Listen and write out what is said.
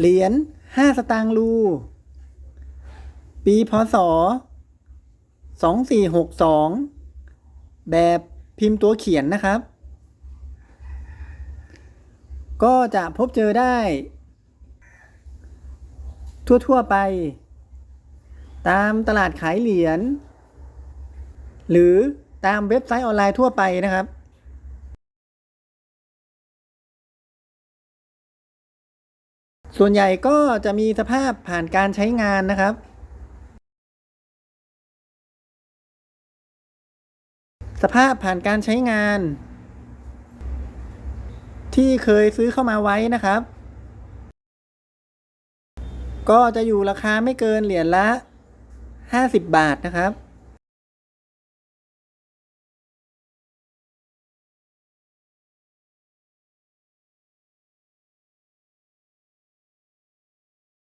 เหรียญห้าสตางค์รู ปีพศสองสี่หกสองแบบพิมพ์ตัวเขียนนะครับ ก็จะพบเจอได้ ทั่ว ๆ ไป ตามตลาดขายเหรียญ หรือตามเว็บไซต์ออนไลน์ทั่วไปนะครับ ส่วนใหญ่ก็จะมีสภาพผ่านการใช้งานนะครับ สภาพผ่านการใช้งาน ที่เคยซื้อเข้ามาไว้นะครับ ก็จะอยู่ราคาไม่เกินเหรียญละ 50 บาทนะครับ